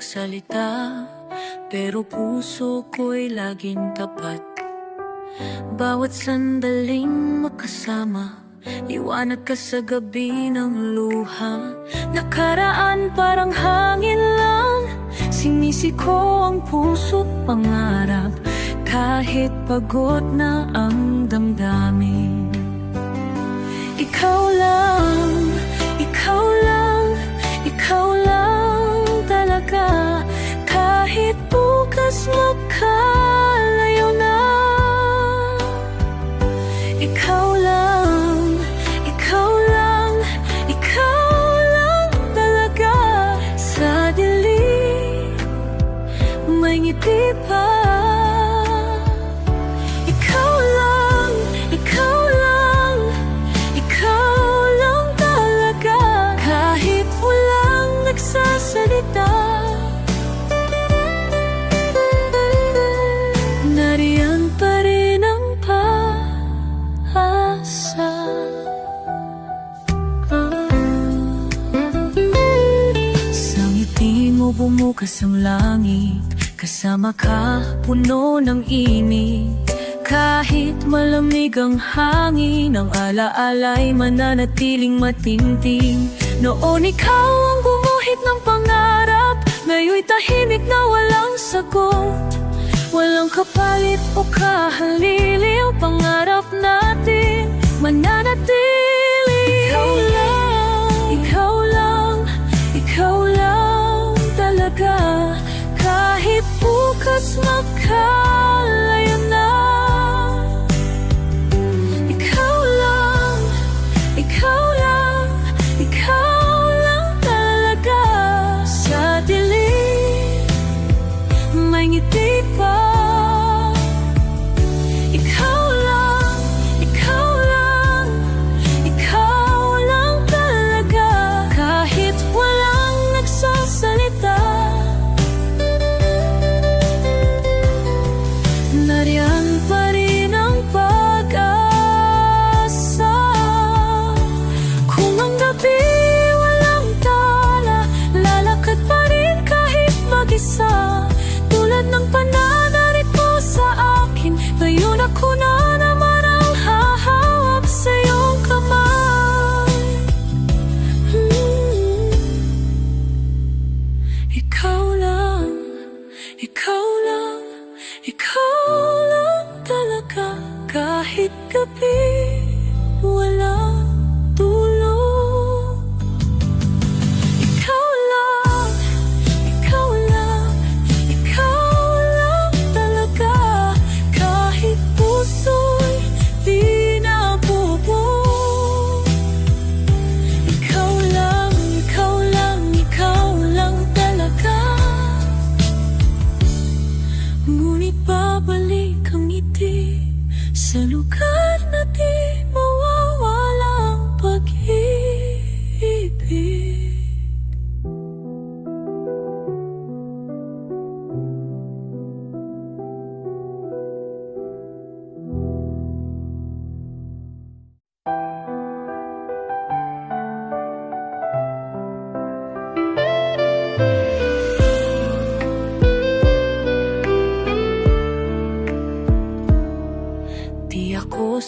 magsalita Pero puso ko'y laging tapat. Bawat sandaling makasama Liwanag ka sa gabi ng luha. Nakaraan parang hangin lang Sinisiko ang puso't pangarap. Kahit pagod na ang damdamin. Ikaw lang, ikaw lang, bukas bumukas ang langit. Kasama ka, puno ng init. Kahit malamig ang hangin Ang alaala'y mananatiling matinting Noon ikaw ang gumuhit ng pangarap Ngayon'y tahimik na walang sagot. Walang kapalit o kahaliliw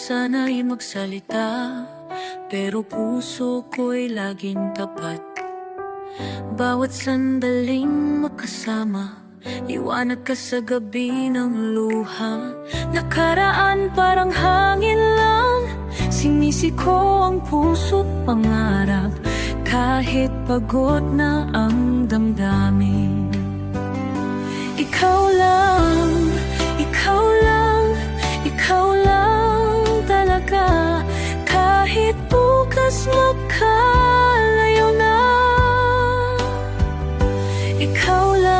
sana'y magsalita Pero puso ko'y laging tapat. Bawat sandaling makasama Liwanag ka sa gabi ng luha. Nakaraan parang hangin lang Sinisiko ang puso't pangarap. Kahit pagod na ang damdamin. Ikaw lang, ikaw lang, ikaw lang Kahit bukas magkalayo na Ikaw lang,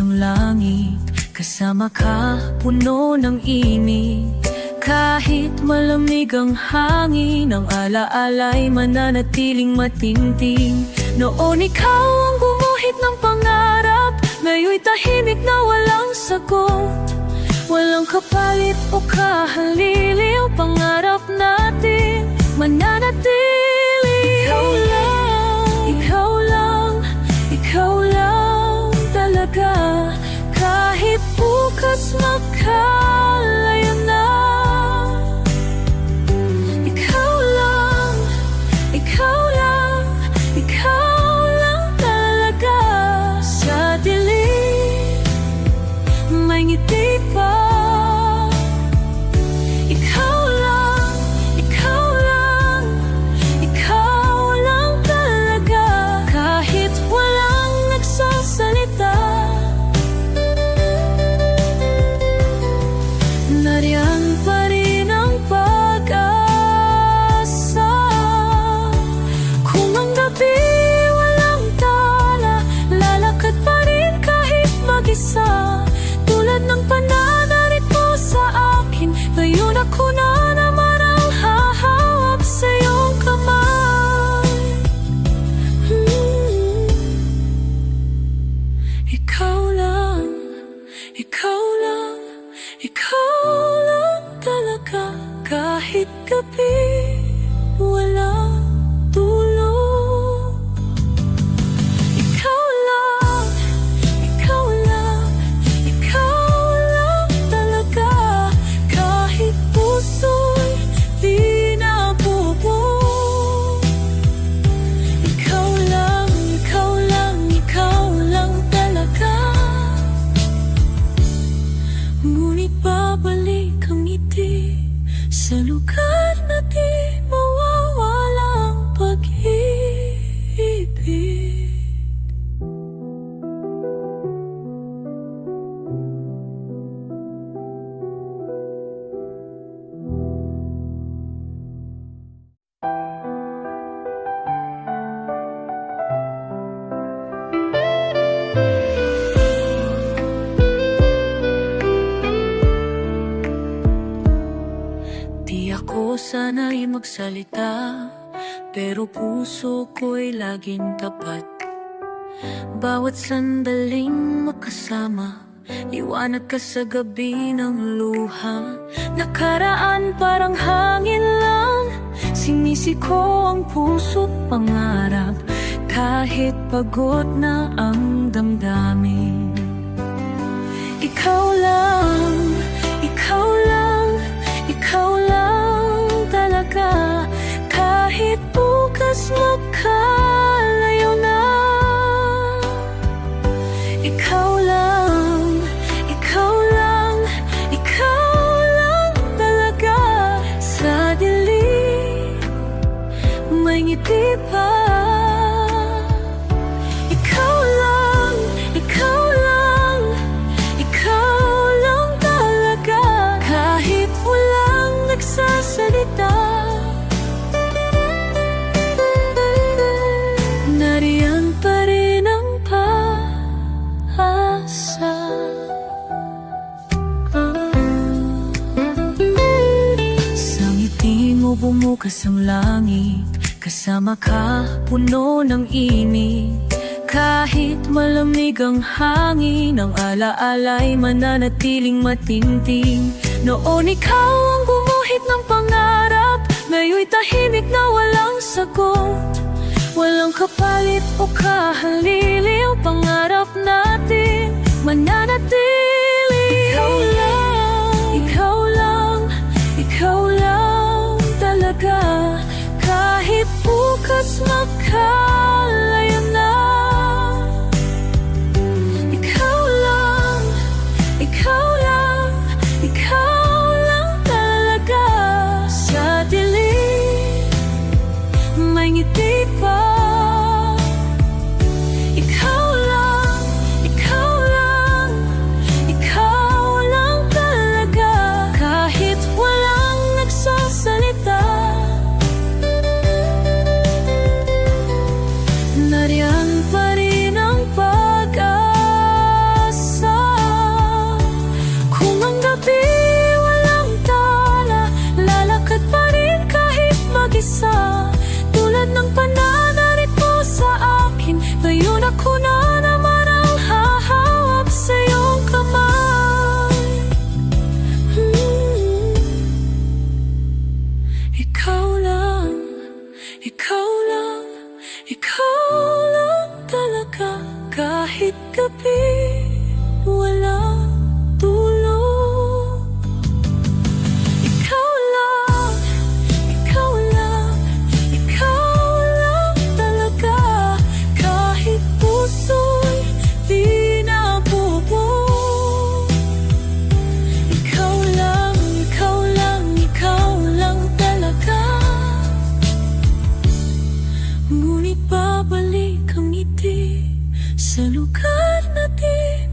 ang langit Kasama ka, puno ng init. Kahit malamig ang hangin Ang alaala'y mananatiling matinting Noon ikaw ang gumuhit ng pangarap Ngayon'y tahimik na walang sagot. Walang kapalit o kahalili O pangarap natin. Mananatili ikaw lang sana'y magsalita Pero puso ko'y laging tapat. Bawat sandaling makasama Liwanag ka sa gabi ng luha. Nakaraan parang hangin lang Sinisi ko ang puso't pangarap. Kahit pagod na ang damdamin may ngiti pa. Ikaw lang, ikaw lang, ikaw lang talaga. Kahit walang nagsasalita. Nariyan pa rin ang pag-asa. Sa ngiti mo bumukas ang langit Kasama ka, puno ng init. Kahit malamig ang hangin Ang alaala'y mananatiling matinting Noon ikaw ang gumuhit ng pangarap Ngayon'y tahimik na walang sagot. Walang kapalit o kahalili O pangarap natin mananatili Ngunit babalik ang ngiti Sa lugar na di